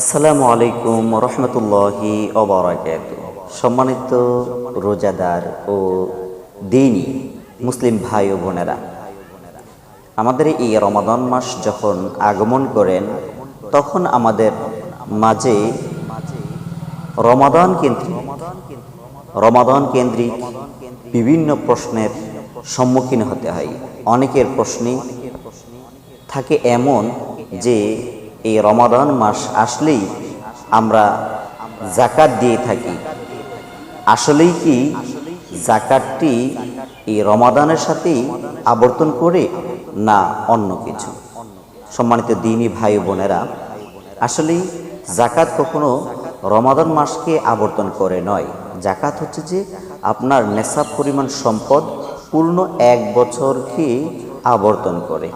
আসসালামু আলাইকুম রহমতুল্লাহি অবরাকাত সম্মানিত রোজাদার ও দিনী মুসলিম ভাই ও বোনেরা, আমাদের এই রমাদান মাস যখন আগমন করেন, তখন আমাদের মাঝে রমাদান কেন্দ্রিক রমাদান কেন্দ্রিক বিভিন্ন প্রশ্নের সম্মুখীন হতে হয়। অনেকের প্রশ্নে থাকে এমন যে এই রমাদান মাস আসলেই আমরা জাকাত দিয়ে থাকি। আসলেই কি জাকাতটি এই রমাদানের সাথেই আবর্তন করে না অন্য কিছু? সম্মানিত দিনী ভাই বোনেরা, আসলেই জাকাত কখনো রমাদান মাসকে আবর্তন করে নয়। জাকাত হচ্ছে যে আপনার নেশাব পরিমাণ সম্পদ পূর্ণ এক বছরকে আবর্তন করে।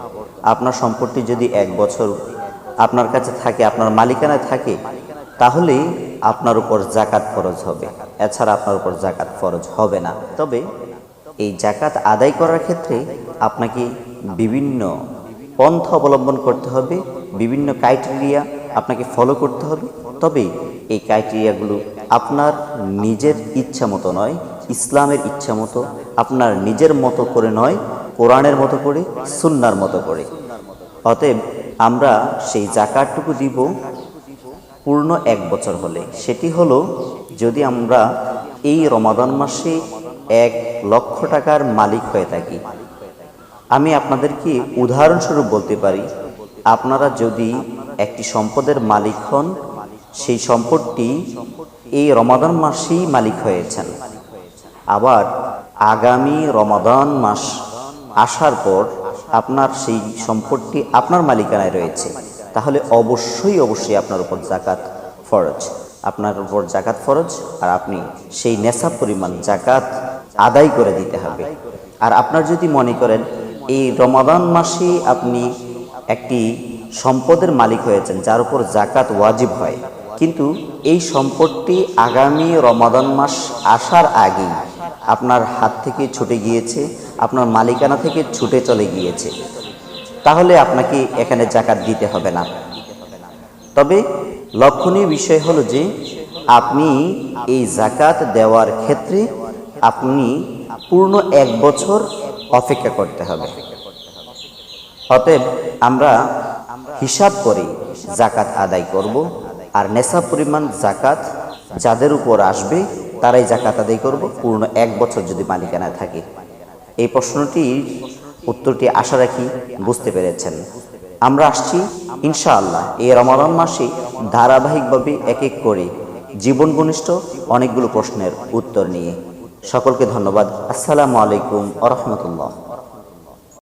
আপনার সম্পদটি যদি এক বছর আপনার কাছে থাকে, আপনার মালিকানায় থাকে তাহলে আপনার উপর জাকাত ফরজ হবে। এছাড়া আপনার উপর জাকাত ফরজ হবে না। তবে এই জাকাত আদায় করার ক্ষেত্রে আপনাকে বিভিন্ন পন্থা অবলম্বন করতে হবে, বিভিন্ন ক্রাইটেরিয়া আপনাকে ফলো করতে হবে। তবে এই ক্রাইটেরিয়াগুলো আপনার নিজের ইচ্ছা মতো নয়, ইসলামের ইচ্ছা মতো, আপনার নিজের মতো করে নয়, কোরআনের মতো করে, সুন্নার মতো করে। অতএব আমরা সেই জাকাতটুকু দিব পূর্ণ এক বছর হলে। সেটি হলো, যদি আমরা এই রমাদান মাসে এক লক্ষ টাকার মালিক হয়ে থাকি। আমি আপনাদেরকে উদাহরণস্বরূপ বলতে পারি, আপনারা যদি একটি সম্পদের মালিক হন, সেই সম্পদটি এই রমাদান মাসেই মালিক হয়েছেন। আবার আগামী রমাদান মাস আসার পর আপনার সেই সম্পদটি আপনার মালিকানায় রয়েছে, তাহলে অবশ্যই অবশ্যই আপনার উপর জাকাত ফরজ। আপনার উপর জাকাত ফরজ, আর আপনি সেই নেশা পরিমাণ জাকাত আদায় করে দিতে হবে। আর আপনার যদি মনে করেন, এই রমাদান মাসে আপনি একটি সম্পদের মালিক হয়েছেন, যার উপর জাকাত ওয়াজিব হয়, কিন্তু এই সম্পদটি আগামী রমাদান মাস আসার আগেই আপনার হাত থেকে ছুটে গিয়েছে আপনার মালিকানা থেকে ছুটে চলে গিয়েছে। তাহলে আপনাকে এখানে জাকাত দিতে হবে না। তবে লক্ষণীয় বিষয় হলো যে, আপনি এই জাকাত দেওয়ার ক্ষেত্রে আপনি পূর্ণ এক বছর অপেক্ষা করতে হবে। অতএব আমরা হিসাব করে জাকাত আদায় করব আর নেশা পরিমাণ জাকাত যাদের উপর আসবে, তারাই জাকাত আদায় করব, পূর্ণ এক বছর যদি মালিকানায় থাকে। এই প্রশ্নটির উত্তরটি আশা রাখি বুঝতে পেরেছেন। আমরা আসছি, ইনশাআল্লাহ, এই রমাদান মাসে ধারাবাহিকভাবে এক এক করে জীবন ঘনিষ্ঠ অনেকগুলো প্রশ্নের উত্তর নিয়ে। সকলকে ধন্যবাদ। আসসালামু আলাইকুম আ রহমতুল্লাহ।